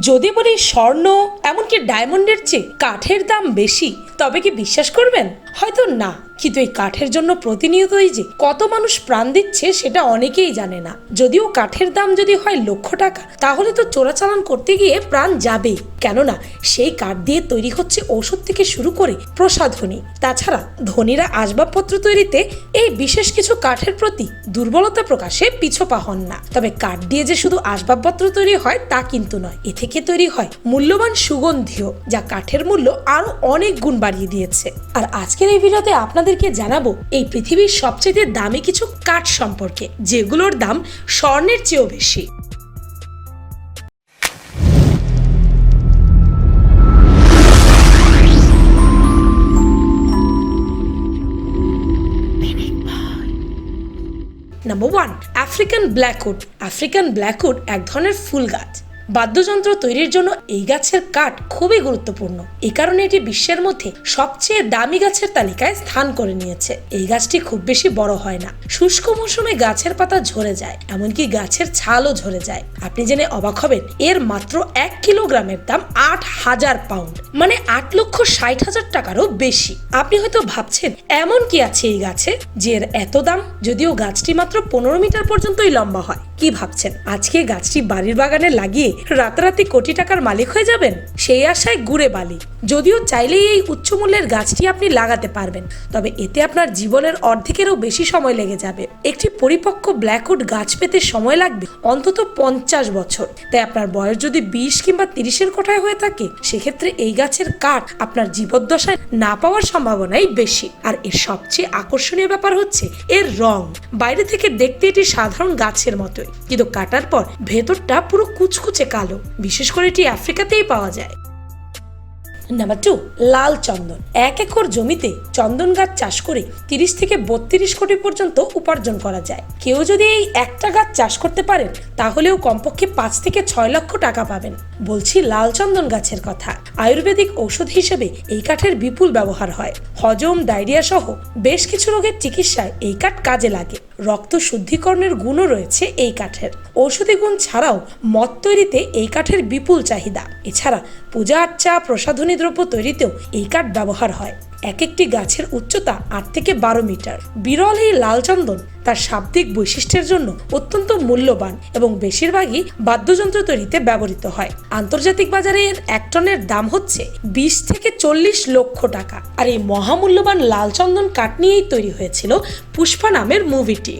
যদি বলি স্বর্ণ, এমনকি ডায়মন্ডের চেয়ে কাঠের দাম বেশি, তবে কি বিশ্বাস করবেন? হয়তো না। কিন্তু এই কাঠের জন্য প্রতিনিয়তই যে কত মানুষ প্রাণ দিচ্ছে সেটা অনেকেই জানে না। যদিও কাঠের দাম যদি হয় লক্ষ টাকা, তাহলে তো চোরাচালান করতে গিয়ে প্রাণ যাবেই। কেননা সেই কাঠ দিয়ে তৈরি হচ্ছে ঔষধ থেকে শুরু করে প্রসাধনী তাছাড়া ধনীরা আসবাবপত্র তৈরিতে এই বিশেষ কিছু কাঠের প্রতি দুর্বলতা প্রকাশে পিছপা হন না। তবে কাঠ দিয়ে যে শুধু আসবাবপত্র তৈরি হয় তা কিন্তু নয়, এ থেকে তৈরি হয় মূল্যবান সুগন্ধিও, যা কাঠের মূল্য আরও অনেক গুণ বাড়িয়ে দিয়েছে। আর আজকের এই ভিডিওতে আপনাদেরকে জানাব, এই পৃথিবীর সবচেয়ে দামি কিছু কাঠ সম্পর্কে, যেগুলোর দাম স্বর্ণের চেয়েও বেশি। Number one African blackwood African blackwood এক ধরনের ফুল গাছ। বাদ্যযন্ত্র তৈরির জন্য এই গাছের কাঠ খুবই গুরুত্বপূর্ণ। এই কারণে এটি বিশ্বের মধ্যে সবচেয়ে দামি গাছের তালিকায় স্থান করে নিয়েছে। এই গাছটি খুব বেশি বড় হয় না। শুষ্ক মৌসুমে গাছের পাতা ঝরে যায়, এমনকি গাছের ছালও ঝরে যায়। আপনি জেনে অবাক হবেন, এর মাত্র এক কিলোগ্রামের দাম আট হাজার পাউন্ড মানে আট লক্ষ ষাট হাজার টাকারও বেশি। আপনি হয়তো ভাবছেন, এমন কি আছে এই গাছে, যে এর এত দাম? যদিও গাছটি মাত্র পনেরো মিটার পর্যন্তই লম্বা হয়। কি ভাবছেন? আজকে গাছটি বাড়ির বাগানে লাগিয়ে রাতারাতি কোটি টাকার মালিক হয়ে যাবেন? সেই আশায় ঘুরে বালি। যদিও চাইলেই এই উচ্চ মূল্যের গাছটি আপনি লাগাতে পারবেন। তবে এতে আপনার জীবনের অর্ধেকেরও বেশি সময় লেগে যাবে। একটি পরিপক্ক ব্ল্যাকউড গাছ পেতে সময় লাগবে অন্তত পঞ্চাশ বছর। তাই আপনার বয়স যদি বিশ কিংবা তিরিশের কোঠায় হয়ে থাকে, সেক্ষেত্রে এই গাছের কাঠ আপনার জীবদ্দশায় না পাওয়ার সম্ভাবনাই বেশি। আর এর সবচেয়ে আকর্ষণীয় ব্যাপার হচ্ছে, এর রং। বাইরে থেকে দেখতে এটি সাধারণ গাছের মতোই। কিন্তু কাটার পর ভেতরটা পুরো কুচকুচে কালো। বিশেষ করে এটি আফ্রিকাতেই পাওয়া যায়। নাম্বার টু লাল চন্দন। এক একর জমিতে চন্দন গাছ চাষ করে তিরিশ থেকে বত্রিশ কোটি পর্যন্ত উপার্জন করা যায়। কেউ যদি এই একটা গাছ চাষ করতে পারেন, তাহলেও কমপক্ষে পাঁচ থেকে ছয় লক্ষ টাকা পাবেন। বলছি লাল চন্দন গাছের কথা। আয়ুর্বেদিক ঔষধ হিসেবে এই কাঠের বিপুল ব্যবহার হয়। হজম, ডায়রিয়া সহ বেশ কিছু রোগের চিকিৎসায় এই কাঠ কাজে লাগে। রক্ত শুদ্ধিকরণের গুণও রয়েছে এই কাঠের। ঔষধি গুণ ছাড়াও মদ তৈরিতে এই কাঠের বিপুল চাহিদা। এছাড়া পূজা আর্চা প্রসাধনী দ্রব্য তৈরিতেও এই কাঠ ব্যবহার হয়। এক একটি গাছের উচ্চতা আট থেকে বারো মিটার। বিরল এই লাল চন্দন তার শাব্দিক বৈশিষ্ট্যের জন্য অত্যন্ত মূল্যবান এবং বেশিরভাগই বাদ্যযন্ত্র তৈরিতে ব্যবহৃত হয়। আন্তর্জাতিক বাজারে এর এক টনের দাম হচ্ছে বিশ থেকে চল্লিশ লক্ষ টাকা। আর এই মহামূল্যবান লাল চন্দন কাঠ নিয়েই তৈরি হয়েছিল পুষ্পা নামের মুভিটি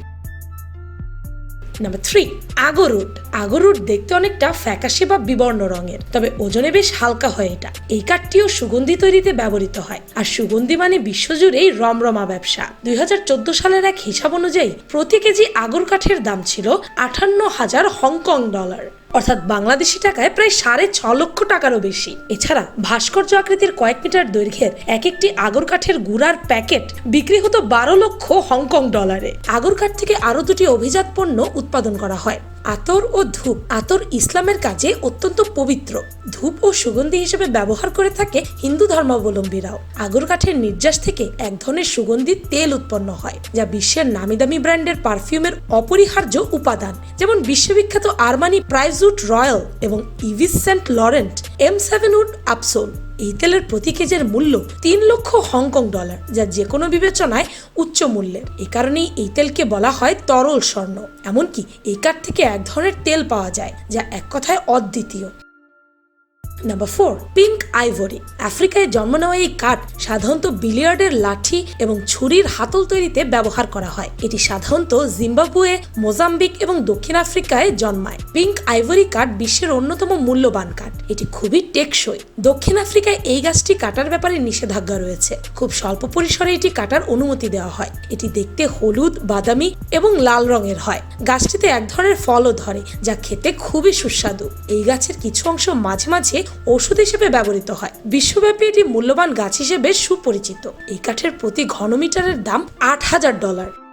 নাম্বার থ্রি আগরুট আগরুট দেখতে অনেকটা ফ্যাকাশে বা বিবর্ণ রঙের, তবে ওজনে বেশ হালকা হয় এটা। এই কাঠটিও সুগন্ধি তৈরিতে ব্যবহৃত হয়, আর সুগন্ধি মানে বিশ্বজুড়েই রমরমা ব্যবসা। দুই হাজার চোদ্দ সালের এক হিসাব অনুযায়ী, প্রতি কেজি আগর কাঠের দাম ছিল আঠান্ন হাজার হংকং ডলার। অর্থাৎ বাংলাদেশি টাকায় প্রায় সাড়ে ছ লক্ষ টাকারও বেশি। এছাড়া ভাস্কর্য আকৃতির কয়েক মিটার দৈর্ঘ্যের এক একটি আগর কাঠের গুড়ার প্যাকেট বিক্রি হতো বারো লক্ষ হংকং ডলারে। আগর কাঠ থেকে আরও দুটি অভিজাত পণ্য উৎপাদন করা হয়। আতর ও ধূপ। আতর ইসলামের কাজে অত্যন্ত পবিত্র। ধূপ ও সুগন্ধি হিসেবে ব্যবহার করে থাকে হিন্দু ধর্মাবলম্বীরাও। আগর কাঠের নির্যাস থেকে এক ধরনের সুগন্ধি তেল উৎপন্ন হয়, যা বিশ্বের নামি দামি ব্র্যান্ডের পারফিউমের অপরিহার্য উপাদান। যেমন বিশ্ববিখ্যাত আর্মানি প্রাইজুট রয়্যাল এবং Yves Saint Laurent M seven Oud Absolu এই তেলের প্রতি কেজের মূল্য তিন লক্ষ হংকং ডলার, যা যে কোনো বিবেচনায় উচ্চ মূল্যের। এ কারণেই এই তেলকে বলা হয় তরল স্বর্ণ। এমনকি এই কাঠ থেকে এক ধরনের তেল পাওয়া যায়, যা এক কথায় অদ্বিতীয়। নাম্বার ফোর পিঙ্ক আইভরি আফ্রিকায় জন্ম নেওয়া এই কাঠ সাধারণত বিলিয়ার্ডের লাঠি এবং ছুরির হাতল তৈরিতে ব্যবহার করা হয়। এটি সাধারণত জিম্বাবুয়ে, মোজাম্বিক এবং দক্ষিণ আফ্রিকায় জন্মায়। পিঙ্ক আইভরি কাঠ বিশ্বের অন্যতম মূল্যবান কাঠ। এটি খুবই টেকসই। দক্ষিণ আফ্রিকায় এই গাছটি কাটার ব্যাপারে নিষেধাজ্ঞা রয়েছে। খুব স্বল্প পরিসরে এটি কাটার অনুমতি দেওয়া হয়। এটি দেখতে হলুদ, বাদামি এবং লাল রঙের হয়। গাছটিতে এক ধরনের ফলও ধরে, যা খেতে খুবই সুস্বাদু। এই গাছের কিছু অংশ মাঝে মাঝে ওষুধ হিসেবে ব্যবহৃত হয়। বিশ্বব্যাপী এটি মূল্যবান গাছ হিসেবে সুপরিচিত। এই কাঠের প্রতি ঘনমিটারের দাম আট হাজার ডলার।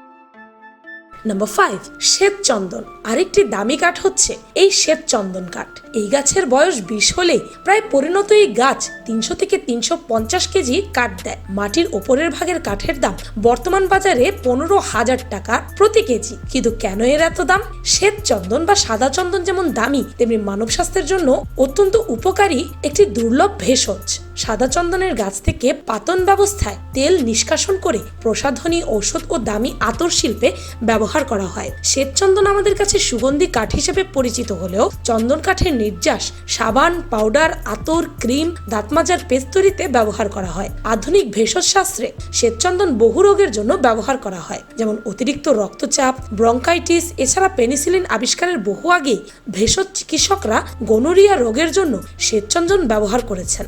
নাম্বার ফাইভ শ্বেত চন্দন আরেকটি দামি কাঠ হচ্ছে এই শ্বেত চন্দন কাঠ। এই গাছের বয়স বিশ হলে প্রায় পরিণত এই গাছ তিনশো থেকে তিনশো পঞ্চাশ কেজি কাঠ দেয়। মাটির ওপরের ভাগের কাঠের দাম বর্তমান বাজারে পনেরো হাজার টাকা প্রতি কেজি। কিন্তু কেন এর এত দাম? শ্বেত চন্দন বা সাদা চন্দন যেমন দামি, তেমনি মানব স্বাস্থ্যের জন্য অত্যন্ত উপকারী একটি দুর্লভ ভেষজ। সাদা চন্দনের গাছ থেকে পাতন ব্যবস্থায় তেল নিষ্কাশন করে প্রসাধনী ঔষধ ও দামি আতর শিল্পে ব্যবহার করা হয়। শ্বেত চন্দন আমাদের কাছে সুগন্ধি কাঠ হিসেবে পরিচিত হলেও চন্দন কাঠের নির্যাস, সাবান, পাউডার, আতর, ক্রিম, দাঁতমাজার পেস্ট তৈরিতে ব্যবহার করা হয়। আধুনিক ভেষজ শাস্ত্রে শ্বেতচন্দন বহু রোগের জন্য ব্যবহার করা হয়, যেমন অতিরিক্ত রক্তচাপ, ব্রঙ্কাইটিস, এছাড়া পেনিসিলিন আবিষ্কারের বহু আগে ভেষজ চিকিৎসকরা গনোরিয়া রোগের জন্য শ্বেতচন্দন ব্যবহার করেছেন।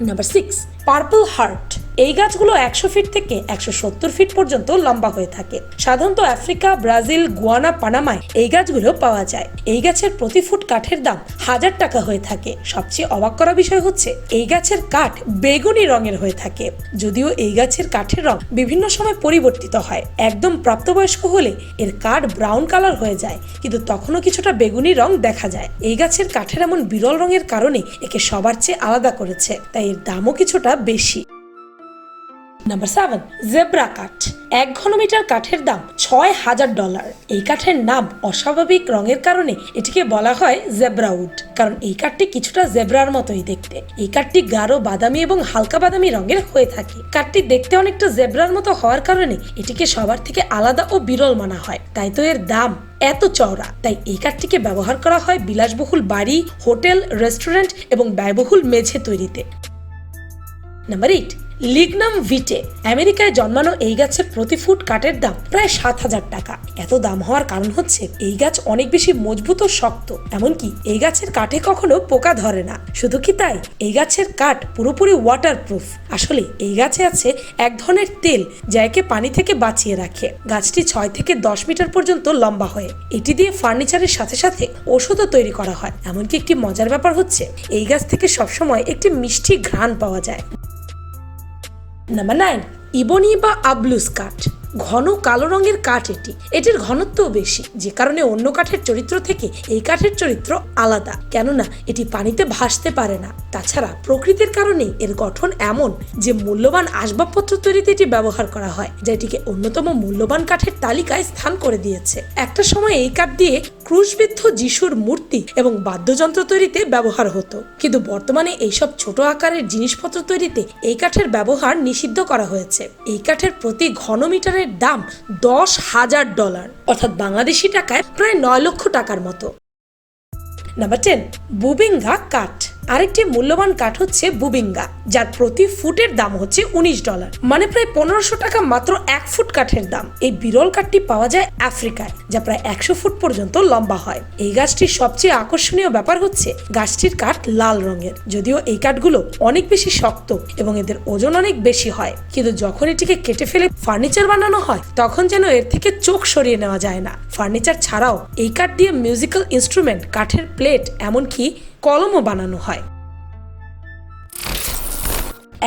নাম্বার সিক্স পার্পল হার্ট এই গাছগুলো একশো ফিট থেকে একশো সত্তর ফিট পর্যন্ত লম্বা হয়ে থাকে। সাধারণত আফ্রিকা, ব্রাজিল, গুয়ানা, পানামায় এই গাছগুলো পাওয়া যায়। এই গাছের প্রতি ফুট কাঠের দাম হাজার টাকা হয়ে থাকে। সবচেয়ে অবাক করা বিষয় হচ্ছে, এই গাছের কাঠ বেগুনি রঙের হয়ে থাকে। যদিও এই গাছের কাঠের রং বিভিন্ন সময় পরিবর্তিত হয়। একদম প্রাপ্তবয়স্ক হলে এর কাঠ ব্রাউন কালার হয়ে যায়, কিন্তু তখনও কিছুটা বেগুনি রং দেখা যায়। এই গাছের কাঠের এমন বিরল রঙের কারণে একে সবার চেয়ে আলাদা করেছে, তাই এর দামও কিছুটা বেশি। নাম্বার সেভেন জেব্রা কাঠ এক ঘনমিটার কাঠের দাম ছয় হাজার ডলার এই কাঠের নাম অস্বাভাবিক রঙের কারণে এটিকে বলা হয় জেব্রা উড কারণ এই কাঠটি কিছুটা জেব্রার মতোই দেখতে। এই কাঠটি গাঢ় বাদামি এবং হালকা বাদামি রঙের হয়ে থাকে। কাঠটি দেখতে অনেকটা জেব্রার মতো হওয়ার কারণে এটিকে সবার থেকে আলাদা ও বিরল মানা হয়। তাই তো এর দাম এত চওড়া। তাই এই কাঠটিকে ব্যবহার করা হয় বিলাসবহুল বাড়ি, হোটেল, রেস্টুরেন্ট এবং ব্যয়বহুল মেঝে তৈরিতে। নাম্বার এইট লিগনাম ভিটে আমেরিকায় জন্মানো এই গাছের প্রতি ফুট কাঠের দাম প্রায় সাত হাজার টাকা। এত দাম হওয়ার কারণ হচ্ছে এই গাছ অনেক বেশি মজবুত ও শক্ত। এমনকি এই গাছের কাঠে কখনো পোকা ধরে না। শুধু কি তাই? এই গাছের কাঠ পুরোপুরি ওয়াটার প্রুফ আসলে এই গাছে আছে এক ধরনের তেল যা একে পানি থেকে বাঁচিয়ে রাখে। গাছটি ছয় থেকে দশ মিটার পর্যন্ত লম্বা হয়। এটি দিয়ে ফার্নিচারের সাথে সাথে ওষুধও তৈরি করা হয়। এমনকি একটি মজার ব্যাপার হচ্ছে, এই গাছ থেকে সবসময় একটি মিষ্টি ঘ্রাণ পাওয়া যায়। নাম্বার নাইন ইবনি বা আবলুস কাঠ ঘন কালো রঙের কাঠ এটি। এটির ঘনত্বও বেশি, যে কারণে অন্য কাঠের চরিত্র থেকে এই কাঠের চরিত্র আলাদা। কেননা, এটি পানিতে ভাসতে পারে না। তাছাড়া, প্রকৃতির কারণে এর গঠন এমন যে মূল্যবান আসবাবপত্র তৈরিতে এটি ব্যবহার করা হয়, যা এটিকে অন্যতম মূল্যবান কাঠের তালিকায় স্থান করে দিয়েছে। একটা সময় এই কাঠ দিয়ে ক্রুশবিদ্ধ যিশুর মূর্তি এবং বাদ্যযন্ত্র তৈরিতে ব্যবহার হতো। কিন্তু বর্তমানে এইসব ছোট আকারের জিনিসপত্র তৈরিতে এই কাঠের ব্যবহার নিষিদ্ধ করা হয়েছে। এই কাঠের প্রতি ঘনমিটারের দাম দশ হাজার ডলার, অর্থাৎ বাংলাদেশি টাকায় প্রায় নয় লক্ষ টাকার মতো। নাম্বার টেন, বুবিঙ্গা কাঠ। আরেকটি মূল্যবান কাঠ হচ্ছে বুবিঙ্গা, যার প্রতি ফুটের দাম হচ্ছে উনিশ ডলার। মানে প্রায় পনেরোশো টাকা মাত্র এক ফুট কাঠের দাম। এই বিরল কাঠটি পাওয়া যায় আফ্রিকায়, যা প্রায় একশো ফুট পর্যন্ত লম্বা হয়। এই গাছটির সবচেয়ে আকর্ষণীয় ব্যাপার হচ্ছে গাছটির কাঠ লাল রঙের। যদিও এই কাঠগুলো অনেক বেশি শক্ত এবং এদের ওজন অনেক বেশি হয়, কিন্তু যখন এটিকে কেটে ফেলে ফার্নিচার বানানো হয়, তখন যেন এর থেকে চোখ সরিয়ে নেওয়া যায় না। ফার্নিচার ছাড়াও এই কাঠ দিয়ে মিউজিক্যাল ইনস্ট্রুমেন্ট, কাঠের প্লেট, এমনকি কলমও বানানো হয়।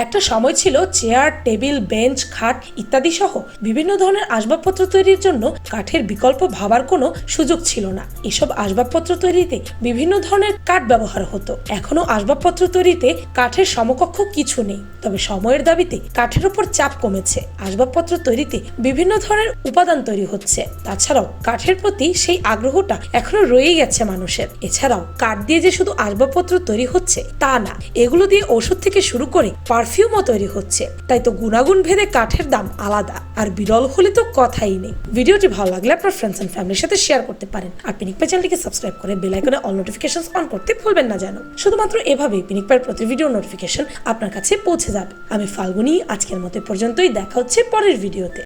একটা সময় ছিল চেয়ার, টেবিল, বেঞ্চ, খাট ইত্যাদি সহ বিভিন্ন ধরনের আসবাবপত্র তৈরির জন্য কাঠের বিকল্প ভাবার কোনো সুযোগ ছিল না। এসব আসবাবপত্র তৈরিতে বিভিন্ন ধরনের কাঠ ব্যবহার হতো। এখনও আসবাবপত্র তৈরিতে কাঠের সমকক্ষ কিছু নেই, তবে সময়ের দাবিতে কাঠের উপর চাপ কমেছে। আসবাবপত্র তৈরিতে বিভিন্ন ধরনের উপাদান তৈরি হচ্ছে। তাছাড়াও কাঠের প্রতি সেই আগ্রহটা এখনও রয়েই গেছে মানুষের। এছাড়াও কাঠ দিয়ে যে শুধু আসবাবপত্র তৈরি হচ্ছে তা না, এগুলো দিয়ে ওষুধ থেকে শুরু করে পারফিউমও তৈরি হচ্ছে। তাই তো গুণাগুণ ভেদে কাঠের দাম আলাদা। আর বিরল হলে তো কথাই নেই। ভিডিওটি ভালো লাগলে আপনার ফ্রেন্ডস এন্ড ফ্যামিলির সাথে শেয়ার করতে পারেন। আর পিনিক পাই চ্যানেলটিকে সাবস্ক্রাইব করে বেল আইকনে অল নোটিফিকেশন অন করতে ভুলবেন না যেন। শুধুমাত্র এভাবেই পিনিক পায়ের প্রতি ভিডিও নোটিফিকেশন আপনার কাছে পৌঁছে যাবে। আমি ফাল্গুনি, আজকের মতো পর্যন্তই। দেখা হচ্ছে পরের ভিডিওতে